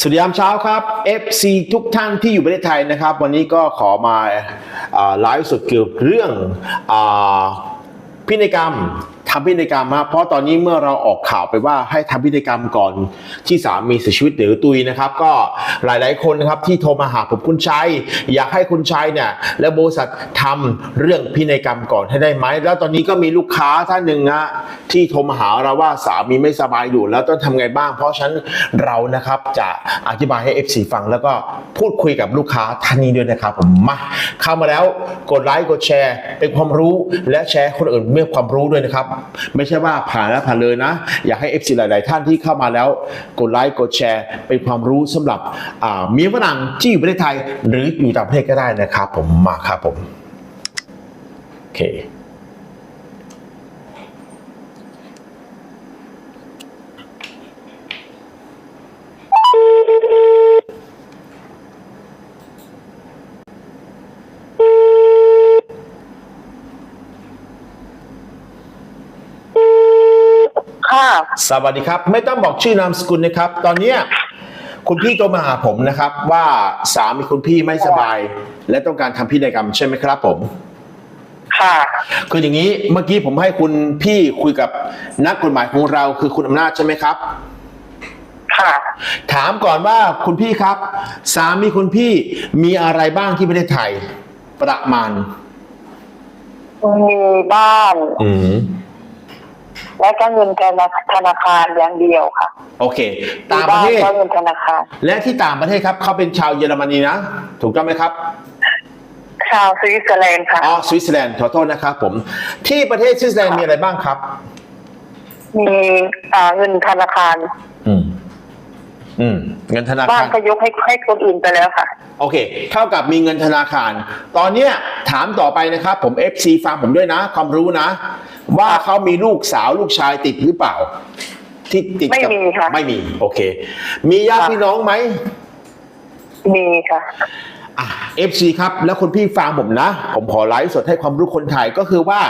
สวัสดียามเช้าครับ FC ทุกท่านที่อยู่ประเทศไทยนะครับ วันนี้ก็ขอมาไลฟ์สดเกี่ยวกับเรื่องอพินัยกรรม ทำพินัยกรรมมาเพราะตอนนี้เมื่อเราออกข่าวไปว่าให้ทำพินัยกรรมก่อนที่สามีเสียชีวิตหรือตุยนะครับ ก็หลาย ๆ คนนะครับที่โทรมาหาผมคุณชัยอยากให้คุณชัยเนี่ยและบริษัททำเรื่องพินัยกรรมก่อนให้ได้ไหมแล้วตอนนี้ก็มีลูกค้าท่านหนึ่งนะที่โทรมาหาเราว่าสามีไม่สบายอยู่แล้วต้องทำไงบ้าง เพราะฉะนั้นเรานะครับจะอธิบายให้ FC ฟังแล้วก็พูดคุยกับลูกค้าท่านนี้ด้วยนะครับผมมาเข้ามาแล้วกดไลค์กดแชร์ เป็นความรู้และแชร์คนอื่นเมื่อความรู้ด้วยนะครับไม่ใช่ว่าผ่านแล้วผ่านเลยนะ อยากให้ FC หลาย ๆ ท่านที่เข้ามาแล้ว กดไลค์กดแชร์ เป็นความรู้สำหรับเมียฝรั่งที่อยู่ประเทศไทย หรืออยู่ต่างประเทศก็ได้นะครับ ผมมาครับผมโอเค ค่ะ สวัสดีครับ ไม่ต้องบอกชื่อนามสกุลนะครับ ตอนเนี้ยคุณพี่โทรมาหาผมนะครับ ว่าสามีคุณพี่ไม่สบาย และต้องการทำพินัยกรรมใช่ไหมครับผม ค่ะ คืออย่างนี้เมื่อกี้ผมให้คุณพี่คุยกับนักกฎหมายของเราคือคุณอำนาจใช่ไหมครับ ค่ะ ถามก่อนว่าคุณพี่ครับ สามีคุณพี่มีอะไรบ้างที่ประเทศไทย ประมาณ มีบ้าน อืม และก็เงินธนาธนาคารอย่างเดียวค่ะ โอเคมีต่างประบ้านเทศก็เงินธนาคาร และที่ต่างประเทศครับเขาเป็นชาวเยอรมนีนะ ถูกต้องไหมครับชาวสวิตเซอร์แลนด์ค่ะ อ๋อ สวิตเซอร์แลนด์ ขอโทษนะครับผม ที่ประเทศสวิตเซอร์แลนด์มีอะไรบ้างครับ มีอ่าเงินธนาคาร อืม อืม เงินธนาบ้าคานรก็ยกให้ให้คนอื่นไปแล้วค่ะ โอเค เท่ากับมีเงินธนาคาร ตอนเนี้ยถามต่อไปนะครับ ผม FC ฟังผมด้วยนะ ความรู้นะ ว่าเขามีลูกสาวลูกชายติดหรือเปล่า ที่ติดกับไม่มีค่ะ ไม่มี โอเค มีญาติค่ะพี่น้องไหม มีค่ะอะ FC ครับ แล้วคุณพี่ฟังผมนะ ผมขอไลฟ์สดให้ความรู้คนไทยก็คือว่า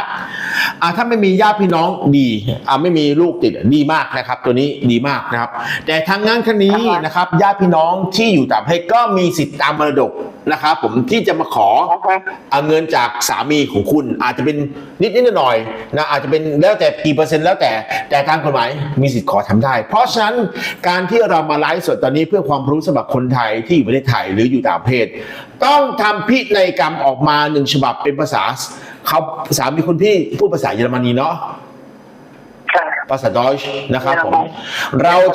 อะถ้าไม่มีญาติพี่น้องดีอะไม่มีลูกติดดีมากนะครับ ตัวนี้ดีมากนะครับ แต่ทางงานครั้งนี้อ่าฮะนะครับญาติพี่น้องที่อยู่ต่างประเทศก็มีสิทธิ์ตามมรดกนะครับผมที่จะมาขออ่าฮะเอาเงินจากสามีของคุณ อาจจะเป็นนิดนิดหน่อยๆนะอาจจะเป็นแล้วแต่กี่เปอร์เซ็นต์แล้วแต่แต่ทางกฎหมายมีสิทธิ์ขอทำได้ เพราะฉะนั้นการที่เรามาไลฟ์สดตอนนี้เพื่อความรู้สำหรับคนไทยที่อยู่ประเทศไทยหรืออยู่ต่างประเทศ ต้องทำพินัยกรรมออกมาหนึ่งฉบับเป็นภาษาเขาสามีคุณพี่พูดภาษาเยอรมนีเนาะค่ะภาษาดอยช์นะครับผมเยอรมันเรา